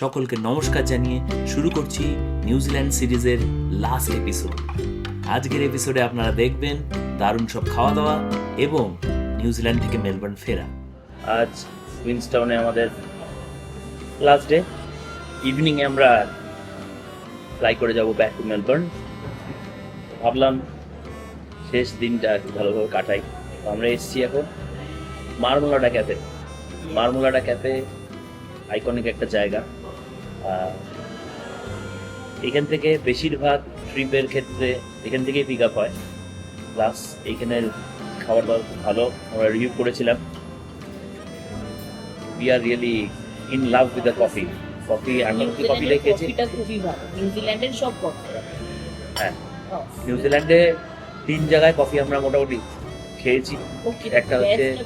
সকলকে নমস্কার জানিয়ে শুরু করছি নিউজিল্যান্ড সিরিজের লাস্ট এপিসোড আজকের এপিসোডে আপনারা দেখবেন দারুণ সব খাওয়া দাওয়া এবং নিউজিল্যান্ড থেকে মেলবোর্ন ফেরা। আজ কুইন্সটাউনে আমাদের লাস্ট ডে ইভিনিংয়ে আমরা ফ্লাই করে যাব ব্যাক টু মেলবোর্ন ভাবলাম শেষ দিনটা ভালোভাবে কাটাই। আমরা এসেছি এখন Marmolada cafe Marmolada cafe iconic একটা জায়গা। এখান থেকে বেশিরভাগ ট্রিপের ক্ষেত্রে এখান থেকেই পিক আপ হয়। প্লাস এইখানের খাবার দাবার খুব ভালো। আমরা রিভিউ করেছিলাম। We are really in love with the coffee coffee আমি কি কফি রেখেছি কফিটা খুবই ভালো। নিউজিল্যান্ডের সব কফি হ্যাঁ। নিউজিল্যান্ডে তিন জায়গায় কফি আমরা মোটামুটি খেয়েছি। একটা হচ্ছে-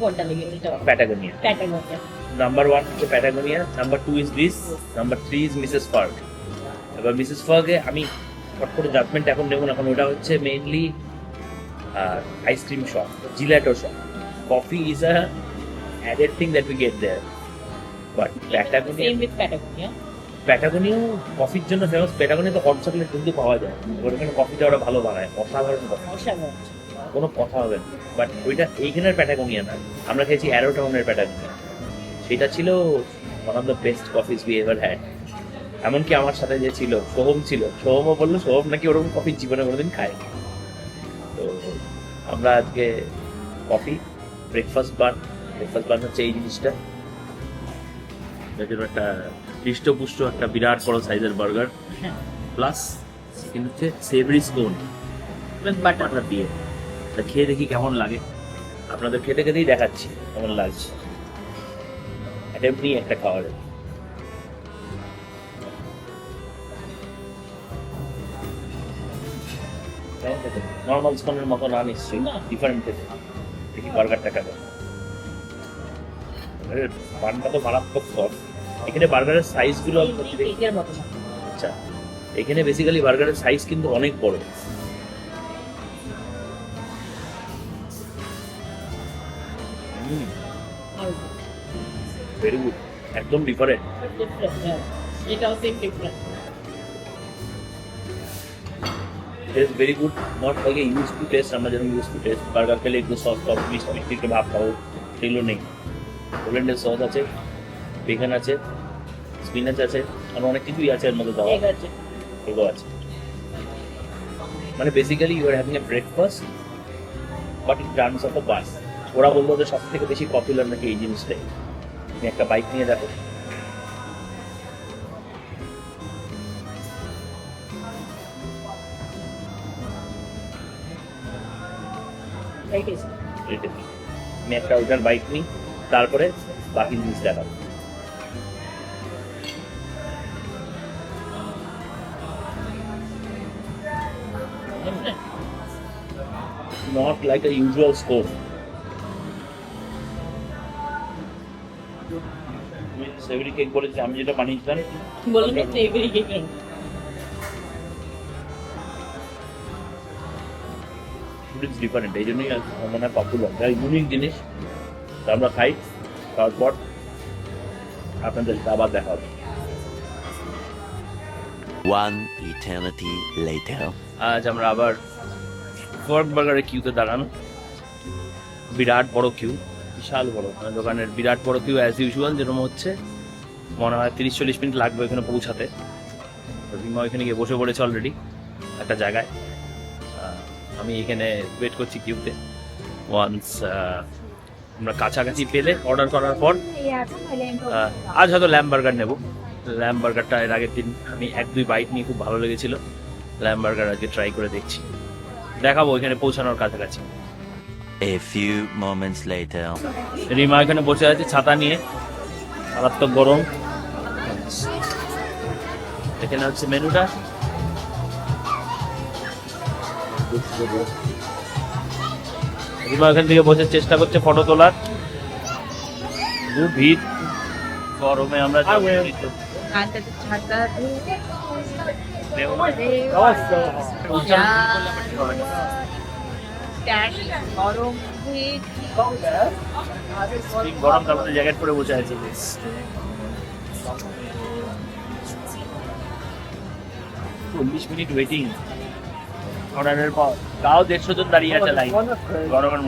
এটা প্যাটাগোনিয়া প্যাটাগনিয়া নাম্বার ওয়ান হচ্ছে Patagonia number two is this number three is Mrs Ferg এবার মিসেস ফার্গে আমি ফট করে জাজমেন্ট এখন নেব না এখন ওটা হচ্ছে mainly ice cream shop gelato shop coffee is a added thing that we get there but Patagonia প্যাটাগোনিয়াও কফির জন্য ফেমাস প্যাটাগোনিয়া তো হট চকলেট কিন্তু পাওয়া যায় এবার ওখানে কফিটা ওরা ভালো বানায় অসাধারণ কফি কোনো কথা হবে না। বাট ওইটা এইখানের প্যাটাগোনিয়া না। আমরা খেয়েছি অ্যারোটাউনের প্যাটাগোনিয়া সেটা ছিল one of the best coffees we ever had এমনকি আমার সাথে যে ছিল সোহম ছিল সোহমও বলল সোহম নাকি ওরকম কফি জীবনে কোনোদিন খায় তো আমরা আজকে coffee breakfast bun breakfast bun হচ্ছে এই জিনিসটা। এটার জন্য একটা হৃষ্টপুষ্ট একটা বিরাট বড় সাইজের বার্গার। প্লাস কিন্তু হচ্ছে সেভরি স্টোন বাটার দিয়ে। তা খেয়ে দেখি কেমন লাগে। আপনাদের খেতে খেতেই দেখাচ্ছি কেমন লাগছে। এটা এমনি একটা খাবার নর্মাল স্পনের মতো না নিশ্চয়ই না। ডিফারেন্ট খেতে দেখি বার্গারটা কেমন বানটা তো মারাত্মক সফট এখানে বার্গারের সাইজগুলো। আচ্ছা এখানে বেসিক্যালি বার্গারের সাইজ কিন্তু অনেক বড়। আর ভেরি গুড একদম ডিফারেন্ট। এটাও same different taste very good not a use to taste আমরা যেরকম ইউজ টু টেস্ট বার্গার খেলে একটু সস টস মিষ্টি মিষ্টি একটু ভাব খাব সেগুলো নেই। হোল্যান্ডের সস আছে বেগান আছে স্পিনাচ আছে আর অনেক কিছুই আছে এর মধ্যে দেওয়া আছে। এগুলো আছে। মানে basically you are having a breakfast but in terms of a bus ওরা বলল যে সব থেকে বেশি পপুলার নাকি এই জিনিসটাই। তুমি একটা বাইক নিয়ে দেখো। আমি একটা ওইটার বাইক নিই তারপরে বাকি জিনিস দেখাবো not like a usual scope savoury cake বলেছি আমি যেটা বানিয়েছিলাম বলুন তো এভরি কেকের ইটস ডিফারেন্ট এই জন্যই মনে হয় পপুলার যাই ইউনিক জিনিস আমরা খাই তারপর আপনাদের আবার দেখা হবে। One eternity later. আজ আমরা আবার ফর্ক বার্গারের কিউতে দাঁড়ানো। বিরাট বড় কিউ বিশাল বড়। দোকানের বিরাট বড় কিউ অ্যাজ ইউজুয়াল যেরকম হচ্ছে। মনে হয় তিরিশ চল্লিশ মিনিট লাগবে এখানে পৌঁছাতে। রিমা ওইখানে গিয়ে বসে পড়েছে অলরেডি একটা জায়গায়। আমি এখানে ওয়েট করছি কিউতে ওয়ান্স আমরা কাছাকাছি পেলে অর্ডার করার পর আজ হয়তো ল্যাম্প বার্গার নেব। ল্যাম্প বার্গারটা এর আগের দিন আমি এক দুই বাইট নিয়ে খুব ভালো লেগেছিল। ল্যাম্প বার্গার আজকে ট্রাই করে দেখছি। দেখাবো এখানে পৌঁছানোর কাছাকাছি। A few moments later. Rima এখানে বসে আছে ছাতা নিয়ে মারাত্মক গরম। এখানে হচ্ছে মেনুটা রিমা এখান থেকে বসে চেষ্টা করছে ফটো তোলার। ভিড় গরমে আমরা গরম তারপরে জ্যাকেট পরে বসে আছি। চল্লিশ মিনিট ওয়েটিং অর্ডারের পর তাও দেড়শো জন দাঁড়িয়ে আছে লাইন গরমের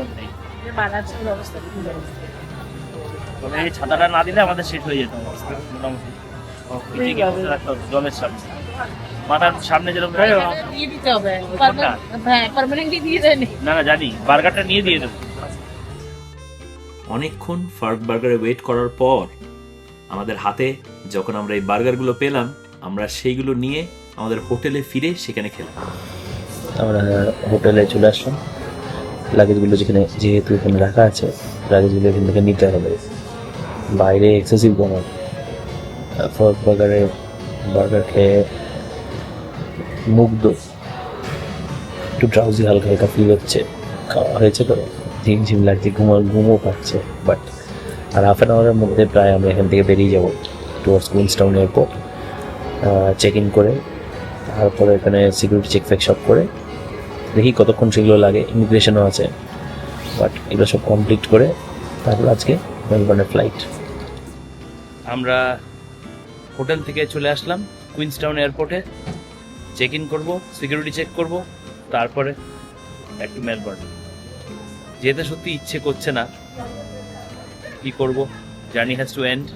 খুব তবে এই ছাতাটা না দিলে আমাদের শেষ হয়ে যেত মোটামুটি। জলের সামনে। মাথার সামনে যেরকম থাকে, দিয়ে দিতে হবে। কোনটা? হ্যাঁ পার্মানেন্টলি দিয়ে দেয়নি না না জানি। বার্গারটা নিয়ে দিয়ে দেবো। অনেকক্ষণ ফার্ক বার্গারে ওয়েট করার পর আমাদের হাতে যখন আমরা এই বার্গারগুলো পেলাম আমরা সেইগুলো নিয়ে আমাদের হোটেলে ফিরে সেখানে খেলাম। আমরা হোটেলে চলে আসলাম। লাগেজগুলো যেখানে, যেহেতু এখানে রাখা আছে লাগেজগুলো এখান থেকে নিতে হবে। বাইরে এক্সেসিভ গরম। ফর্ক বার্গারে বার্গার খেয়ে মুগ্ধ। একটু ড্রাউজি হালকা হালকা ফিল হচ্ছে। খাওয়া হয়েছে তো। ঝিমঝিম লাগছে, ঘুমো, ঘুমও পাচ্ছে বাট আর হাফ অ্যান আওয়ারের মধ্যে প্রায় আমরা এখান থেকে বেরিয়ে যাব। Towards Queenstown airport check in করে তারপরে এখানে সিকিউরিটি চেক ফেক সব করে দেখি কতক্ষণ সেগুলো লাগে ইমিগ্রেশনও আছে বাট এগুলো সব কমপ্লিট করে তারপর আজকে মেলবোর্নের ফ্লাইট আমরা হোটেল থেকে চলে আসলাম, কুইন্সটাউন এয়ারপোর্টে চেক ইন করব সিকিউরিটি চেক করব, তারপরে একটু মেলবোর্ন। যেতে সত্যি ইচ্ছে করছে না, কি করব, journey has to end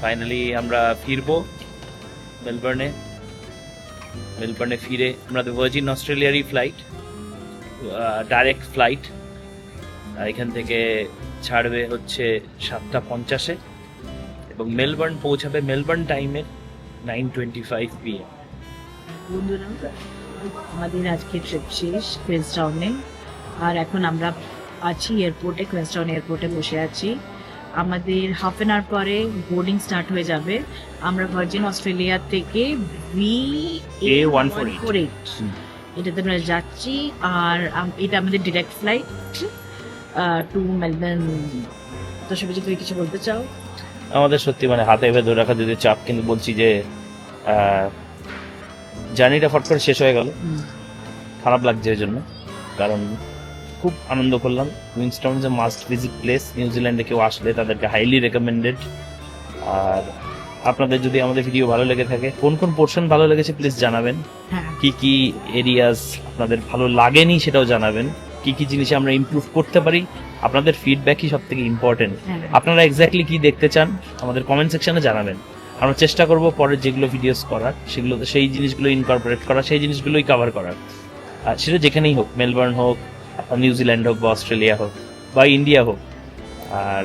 finally আমরা ফিরবো মেলবোর্নে। মেলবোর্নে ফিরে আমাদের ভার্জিন অস্ট্রেলিয়ারই ফ্লাইট ডাইরেক্ট ফ্লাইট এখান থেকে ছাড়বে হচ্ছে সাতটা পঞ্চাশে এবং মেলবোর্ন পৌঁছাবে মেলবোর্ন টাইমে নাইন টোয়েন্টি ফাইভ পিএম বন্ধুরা, আমাদের আজকে ট্রিপ শেষ কুইন্সটাউনে আর এখন আমরা আছি এয়ারপোর্টে কুইন্সটাউন এয়ারপোর্টে বসে আছি। আমাদের হাফ অ্যান আওয়ার পরে বোর্ডিং স্টার্ট হয়ে যাবে। আমরা ভার্জিন অস্ট্রেলিয়া থেকে ভি A 148 হুম। এটাতে আমরা যাচ্ছি আর এটা আমাদের ডিরেক্ট ফ্লাইট টু মেলবোর্ন তো সবজি তুমি কিছু বলতে চাও? আমাদের সত্যি মানে হাতে এভাবে ধরে রাখা যদি চাপ কিন্তু বলছি যে জার্নিটা ফট করে শেষ হয়ে গেল। খারাপ লাগছে এর জন্য। কারণ খুব আনন্দ করলাম। কুইন্সটাউন যে মাস্ট ভিজিট প্লেস নিউজিল্যান্ডে কেউ আসলে তাদেরকে হাইলি রেকমেন্ডেড আর আপনাদের যদি আমাদের ভিডিও ভালো লেগে থাকে কোন কোন পোর্শন ভালো লেগেছে প্লিজ জানাবেন। হ্যাঁ। কি কি এরিয়াস আপনাদের ভালো লাগেনি সেটাও জানাবেন। কি কি জিনিসে আমরা ইমপ্রুভ করতে পারি আপনাদের ফিডব্যাকই সব থেকে ইম্পর্টেন্ট আপনারা এক্স্যাক্টলি কি দেখতে চান আমাদের কমেন্ট সেকশনে জানাবেন। আমরা চেষ্টা করব পরে যেগুলো ভিডিওস করার সেগুলো সেই জিনিসগুলো ইনকর্পোরেট করা সেই জিনিসগুলোই কভার করার। আর সেটা যেখানেই হোক মেলবোর্ন হোক নিউজিল্যান্ড হোক বা অস্ট্রেলিয়া হোক বা ইন্ডিয়া হোক। আর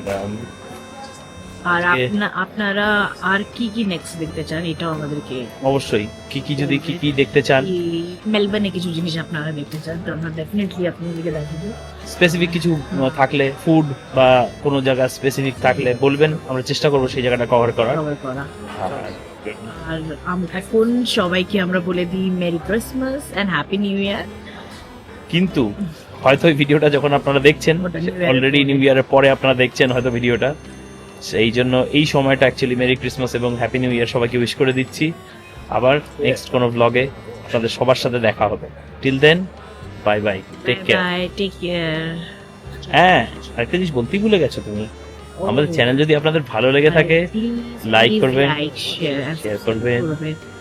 আর আজকে- আপনারা আর কি কি নেক্সট দেখতে চান? এটাও আমাদেরকে অবশ্যই কি কি যদি কি কি দেখতে চান। মেলবোর্নে কিছু জিনিস আপনারা দেখতে চান তো আমরা ডেফিনেটলি আপনাদেরকে দেখাবো। স্পেসিফিক কিছু থাকলে ফুড বা কোনো জায়গা স্পেসিফিক থাকলে বলবেন আমরা চেষ্টা করব সেই জায়গাটা কভার করার। কভার করা। আর আর এখন সবাইকে আমরা বলে দিই merry Christmas and happy new year কিন্তু হয়তো এই ভিডিওটা যখন আপনারা দেখছেন অলরেডি নিউ ইয়ারের পরে আপনারা দেখছেন হয়তো ভিডিওটা। সেই জন্য এই সময়টা অ্যাকচুয়ালি মেরি ক্রিসমাস এবং হ্যাপি নিউ ইয়ার সবাইকে উইশ করে দিচ্ছি। আবার নেক্সট কোনো ব্লগে আপনাদের সবার সাথে দেখা হবে। Till then bye bye take care bye take care হ্যাঁ আরেকটা জিনিস বলতেই ভুলে গেছো তুমি? আমাদের চ্যানেল যদি আপনাদের ভালো লেগে থাকে like করবেন, লাইক শেয়ার করবেন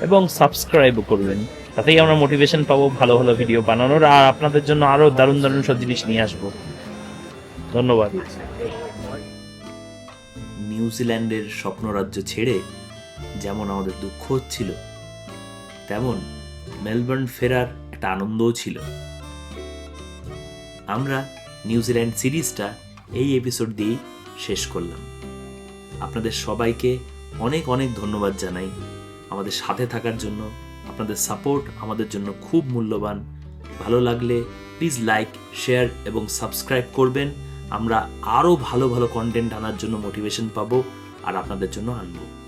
এবং সাবস্ক্রাইবও করবেন। তাতেই আমরা মোটিভেশন পাবো, ভালো ভালো ভিডিও বানানোর, আর আপনাদের জন্য আরও দারুণ দারুণ সব জিনিস নিয়ে আসব। ধন্যবাদ। নিউজিল্যান্ডের স্বপ্নরাজ্য ছেড়ে যেমন আমাদের দুঃখ হচ্ছিল, তেমন মেলবোর্ন ফেরার একটা আনন্দও ছিল। আমরা নিউজিল্যান্ড সিরিজটা এই এপিসোড দিয়েই শেষ করলাম। আপনাদের সবাইকে অনেক অনেক ধন্যবাদ জানাই। আমাদের সাথে থাকার জন্য আপনাদের সাপোর্ট আমাদের জন্য খুব মূল্যবান। ভালো লাগলে প্লিজ লাইক শেয়ার এবং সাবস্ক্রাইব করবেন। আমরা আরও ভালো ভালো কন্টেন্ট আনার জন্য মোটিভেশন পাবো আর আপনাদের জন্য আনব।